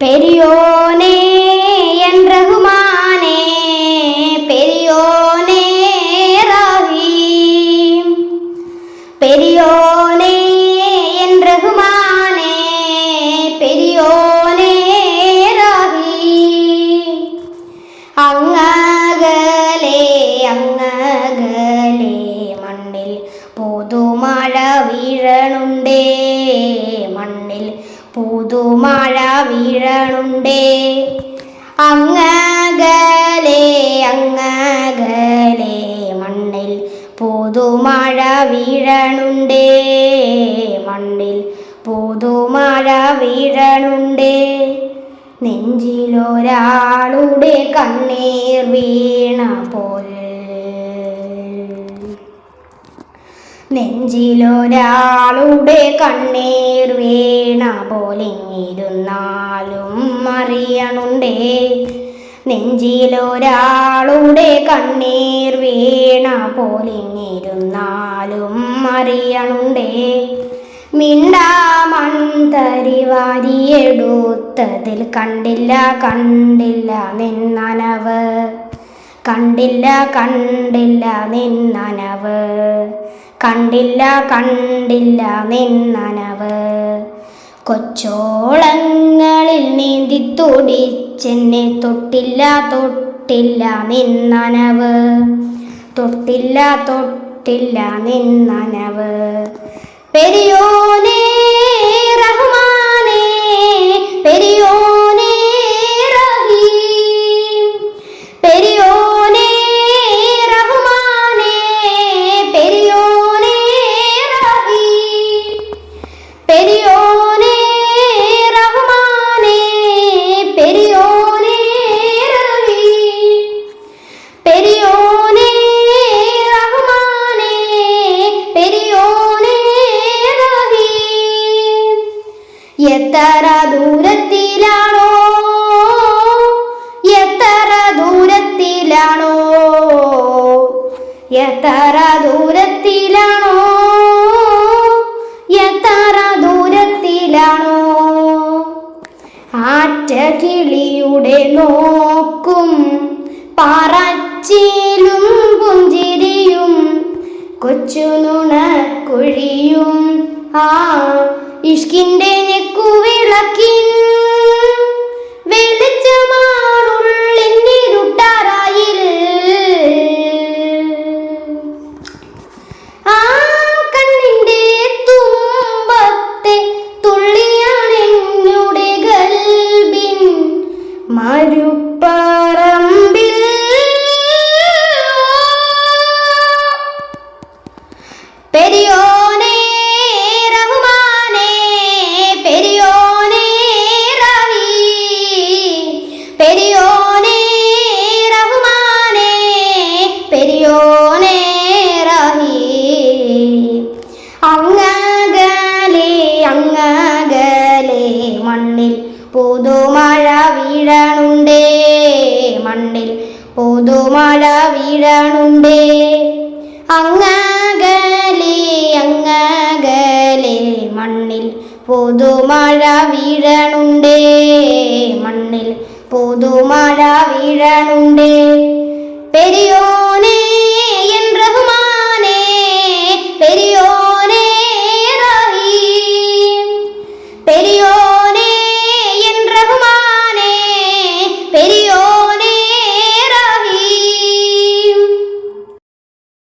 പെരിയോനേ N റഹ്മാനേ പെരിയോനേ റഹീം പെരിയോനേ N റഹ്മാനേ പെരിയോനേ റഹീം അങ്ങകലെ അങ്ങകലെ മണ്ണിൽ പുതുമഴ വീഴണുണ്ടേ മണ്ണിൽ പുതുമഴ വീഴണുണ്ടേ അങ്ങകലെ അങ്ങകലെ മണ്ണിൽ പുതുമഴ വീഴണുണ്ടേ. മണ്ണിൽ പുതുമഴ വീഴണുണ്ടേ. നെഞ്ചിലൊരാളുടെ കണ്ണീർ വീണ പോൽ നെഞ്ചിലൊരാളുടെ കണ്ണീർ വീണ പോലിങ്ങിരുന്നാലും അറിയണുണ്ടേ. നെഞ്ചിലൊരാളുടെ കണ്ണീർ വീണ പോലിങ്ങിരുന്നാലും അറിയണുണ്ടേ. മിണ്ടാമൺതരി വാരിയെടുത്തതിൽ കണ്ടില്ല കണ്ടില്ല നിന്നനവ്. കണ്ടില്ല കണ്ടില്ല നിന്നനവ്. കണ്ടില്ല കണ്ടില്ല നിന്നനവ്. കൊച്ചോളങ്ങളിൽ നീന്തി തുടിച്ചെന്നെ തൊട്ടില്ല തൊട്ടില്ല നിന്നനവ്. തൊട്ടില്ല തൊട്ടില്ല നിന്നനവ്. എത്ര ദൂരത്തിലാണോ? എത്ര ദൂരത്തിലാണോ? എത്ര ദൂരത്തിലാണോ? എത്ര ദൂരത്തിലാണോ? ആറ്റ കിളിയുടെ നോക്കും പറച്ചിലും പുഞ്ചിരിയും കൊച്ചു നുണക്കുഴിയും ആ ഇഷ്കിന്റെ മരുപ്പറമ്പിൽ പെരിയോനേ റഹ്മാനേ പെരിയോനേ റഹീം പെരിയോനേ റഹ്മാനേ പെരിയോനേ റഹീം അങ്ങകലേ അങ്ങകലേ മണ്ണിൽ പുതുമഴ വീഴണുണ്ടേ. മണ്ണിൽ പുതുമഴ വീഴണുണ്ടേ. അങ്ങകലെ അങ്ങകലെ മണ്ണിൽ പുതുമഴ വീഴണുണ്ടേ. മണ്ണിൽ പുതുമഴ വീഴണുണ്ടേ. പെരിയോ